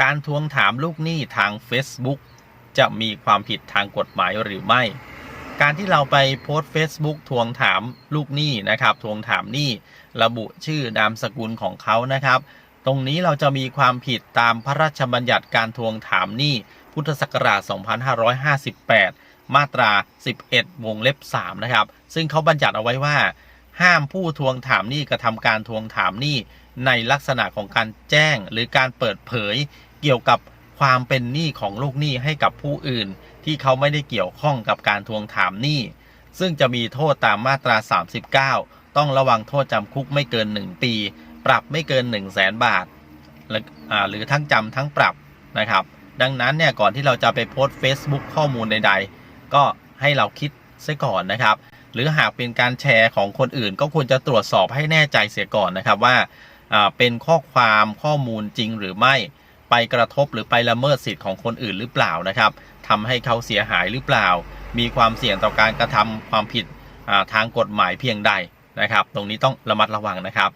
การทวงถามลูกหนี้ทาง Facebook จะมีความผิดทางกฎหมายหรือไม่ การที่เราไปโพสต์ Facebook ทวงถามลูกหนี้นะครับ ทวงถามหนี้ระบุชื่อนามสกุลของเขานะครับ ตรงนี้เราจะมีความผิดตามพระราชบัญญัติการทวงถามหนี้พุทธศักราช 2558 มาตรา 11 วงเล็บ 3 นะครับ ซึ่งเขาบัญญัติเอาไว้ว่า ห้ามผู้ทวงถามหนี้กระทำการทวงถามหนี้ในลักษณะของการแจ้งหรือการเปิดเผย เกี่ยวกับความเป็นหนี้ของลูกหนี้ให้กับผู้อื่น ที่เขาไม่ได้เกี่ยวข้องกับการทวงถามหนี้ ซึ่งจะมีโทษตามมาตรา 39 ต้องระวังโทษจำคุกไม่เกิน 1 ปี ปรับไม่เกิน 1 0 0 0 0แสนบาทหรือทั้งจำทั้งปรับนะครับ ดังนั้นเนี่ยก่อนที่เราจะไปโพสต์ Facebook ข้อมูลใด ๆ ก็ให้เราคิดซะก่อนนะครับ หรือหากเป็นการแชร์ของคนอื่น ก็ควรจะตรวจสอบให้แน่ใจเสียก่อนนะครับว่าเป็นข้อความข้อมูลจริงหรือไม่ ไปกระทบหรือไปละเมิดสิทธิ์ของคนอื่นหรือเปล่านะครับทำให้เขาเสียหายหรือเปล่า มีความเสี่ยงต่อการกระทำความผิดทางกฎหมายเพียงใดนะครับ ตรงนี้ต้องระมัดระวังนะครับ